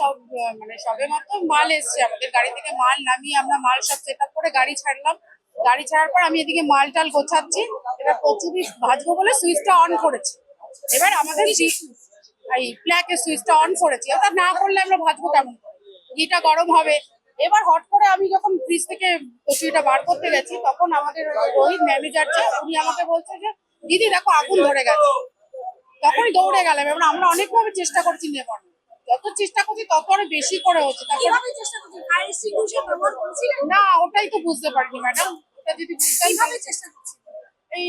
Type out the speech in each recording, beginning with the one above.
সব মানে সবে মাত্র মাল এসছে, আমাদের গাড়ি থেকে মাল নামিয়ে আমরা মাল সব সেট করে গাড়ি ছাড়লাম। গাড়ি ছাড়ার পর আমি এদিকে মাল টাল গোছাচ্ছি, এবার কচুরি ভাজবো বলে সুইচটা অন করেছি। এবার আমাদের এই প্ল্যাকের সুইচটা অন করেছি ওটা না করলে আমরা ভাজবো কেমন? ঘিটা গরম হবে। এবার হট করে আমি যখন ফ্রিজ থেকে কচুরিটা বার করতে গেছি, তখন আমাদের রোহিত ম্যানেজার যে, উনি আমাকে বলছে যে, দিদি, দেখো, আগুন ধরে গেছে। তখনই দৌড়ে গেলাম এবার আমরা অনেকভাবে চেষ্টা করছি নেবার। যত চেষ্টা করছি তত আরও বেশি করে হচ্ছে। না ওটাই তো বুঝতে পারিনি ম্যাডাম ওটা যদি এই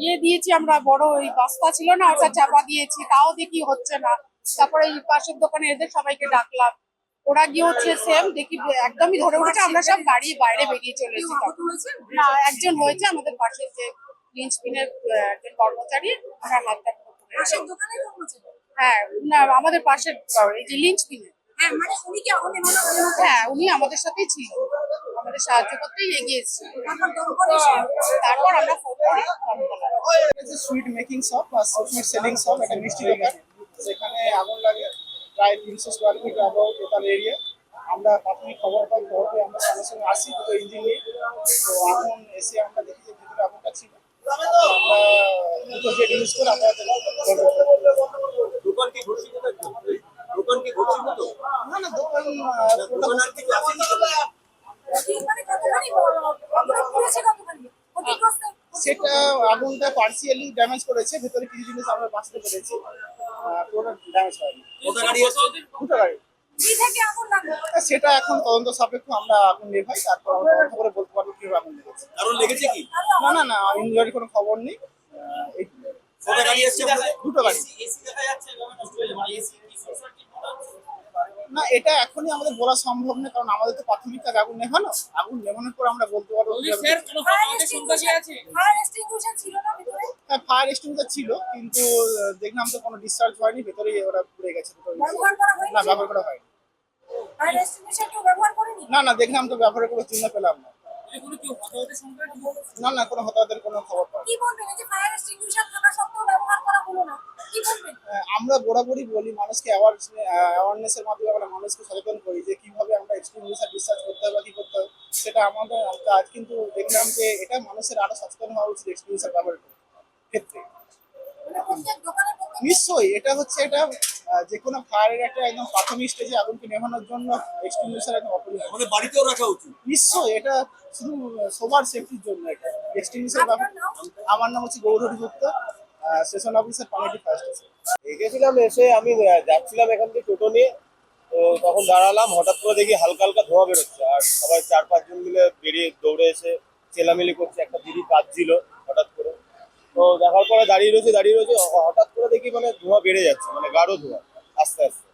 ইয়ে দিয়েছি আমরা বড় ওই বস্তা ছিল না ওটা চাপা দিয়েছি তাও দেখি হচ্ছে না। তারপরে এই পাশের দোকানে এদের সবাইকে ডাকলাম। ওরা গিয়ে হচ্ছে সেম দেখি একদমই ধরে উঠেছে আমরা সব গাড়ি বাইরে বেরিয়ে চলে এসেছি। তখন। না একজন হয়েছে আমাদের পাশে যে লিঞ্চ পিনের একজন কর্মচারী আমরা হাতটা হ্যাঁ না আমাদের পাশের এই যে লিঞ্চ পিনের হ্যাঁ মানে উনি কি অনেক হ্যাঁ উনি আমাদের সাথেই ছিল। আমাদের সাহায্য করতেই এগিয়ে এসেছিল। তারপর আমরা ফোন করি সুইট মেকিং শপ বা সুইট সেলিং শপ একটা মিষ্টি দোকান। সেখানে আগুন লাগে প্রায় তিনশো square feet about total area আমরা প্রাথমিক খবর পাই খবর পেয়ে আমরা সঙ্গে সঙ্গে আসি দুটো ইঞ্জিন নিয়ে। তো আগুন এসে আমরা দেখি যে ভিতরে আগুনটা ছিল। আমরা দুটো জেট ইউজ করে আমরা দোকান কি ঘুরছিল তো একটু? দোকান কি ঘুরছিল তো না না দোকান আহ, দোকান আর কিছু আসেনি তো? মানে কতখানি অবরোধ করেছে কতখানি ক্ষতিগ্রস্ত সেটা আগুনটা পার্সিয়ালি ড্যামেজ করেছে ভেতরে কিছু জিনিস আমরা বাঁচতে পেরেছি পুরোটা ড্যামেজ হয়নি দুটো গাড়ি সেটা এখন তদন্ত সাপেক্ষ আমরা আগুন নেভাই তারপর আমরা তদন্ত করে বলতে পারব কীভাবে আগুন লেগেছে কি না না না ইঞ্জুরির কোনো খবর নেই কটা গাড়ি দুটো গাড়ি এসি দেখা যাচ্ছে এভাবে নষ্ট হয়ে যাবে। মানে এসি কি না এটা এখনই আমাদের বলা সম্ভব না কারণ আমাদের তো প্রাথমিক কাজ আগুন নেভানো। আগুন নেভানোর পর আমরা বলতে পারব ফায়ার এক্সটিংগুইশার ছিল হ্যাঁ ফায়ার এক্সটিংগুইশার ছিল কিন্তু দেখলাম তো কোনো ডিসচার্জ হয়নি ভেতরেই ওরা পুড়ে গেছে। ব্যবহার করা না ব্যবহার করা হয়নি। ব্যবহার না না দেখলাম তো ব্যবহারের কোনো চিহ্ন পেলাম না। না না কোনো হতাহতের কোনো খবর পাই আমরা বরাবরই বলি মানুষকে অ্যাওয়ারনেস অ্যাওয়ারনেসের মাধ্যমে আমরা মানুষকে সচেতন করি যে কীভাবে আমরা এক্সটিংগুইশার ডিসচার্জ করতে হবে বা কি করতে হবে সেটা আমাদের কাজ। কিন্তু দেখলাম যে এটা মানুষের আরও সচেতন হওয়া উচিত এক্সটিংগুইশার ব্যবহারের ক্ষেত্রে। মানে নিশ্চয়ই এটা হচ্ছে এটা যে কোনো ফায়ারের একটা একদম প্রাথমিক স্টেজে আগুনকে নেভানোর জন্য এক্সটিংগুইশার একদম অপরিহার্য আমাদের বাড়িতেও রাখা উচিত। নিশ্চয়ই এটা শুধু সবার সেফটির জন্য এটা। এক্সটিংগুইশার ব্যাপার আমার নাম হচ্ছে Gourhari Gupta station officer Panihati fire station এগেছিলাম এসে আমি যাচ্ছিলাম এখান থেকে টোটো নিয়ে, তো তখন দাঁড়ালাম, হঠাৎ করে দেখি হালকা হালকা ধোঁয়া বেরোচ্ছে। আর সবাই চার পাঁচজন মিলে বেরিয়ে দৌড়ে এসে চেলামেলি করছে, একটা দিদি কাঁদছিল হঠাৎ করে। তো দেখার পরে দাঁড়িয়ে রয়েছে দাঁড়িয়ে রয়েছে হঠাৎ করে দেখি মানে ধোঁয়া বেড়ে যাচ্ছে মানে গাঢ় ধোঁয়া, আস্তে আস্তে।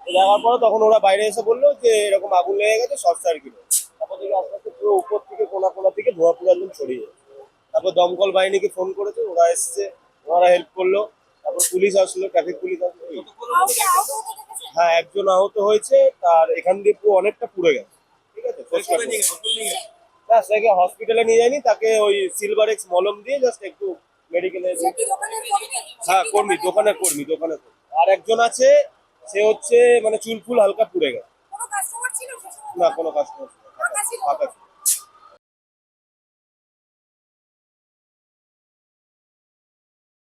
তো দেখার পরে তখন ওরা বাইরে এসে বলল যে, এরকম আগুন লেগে গেছে, শর্ট সার্কিট তারপর দেখি আস্তে আস্তে পুরো উপর থেকে, কোনা কোনা থেকে ধোঁয়া পুরো একদম ছড়িয়ে যাচ্ছে। তারপর দমকল বাহিনীকে ফোন করেছে, ওরা এসছে, ওনারা হেল্প করল। তারপর পুলিশ আসলো ট্রাফিক পুলিশ আসলো। এই। হ্যাঁ একজন আহত হয়েছে তার এখান দিয়ে পুরো অনেকটা পুড়ে গেছে। ঠিক আছে? হসপিটালে নিয়ে হসপিটালে নিয়ে না সেটাকে হসপিটালে নিয়ে যায়নি তাকে ওই সিলভার এক্স মলম দিয়ে জাস্ট একটু মেডিকেলে হ্যাঁ কর্মী দোকানের কর্মী দোকানের কর্মী। আর একজন আছে সে হচ্ছে মানে চুল ফুল হালকা পুড়ে গেছে। কাস্টমার না কোনো কাজ করছে ফাঁকা ফাঁকা ছিল।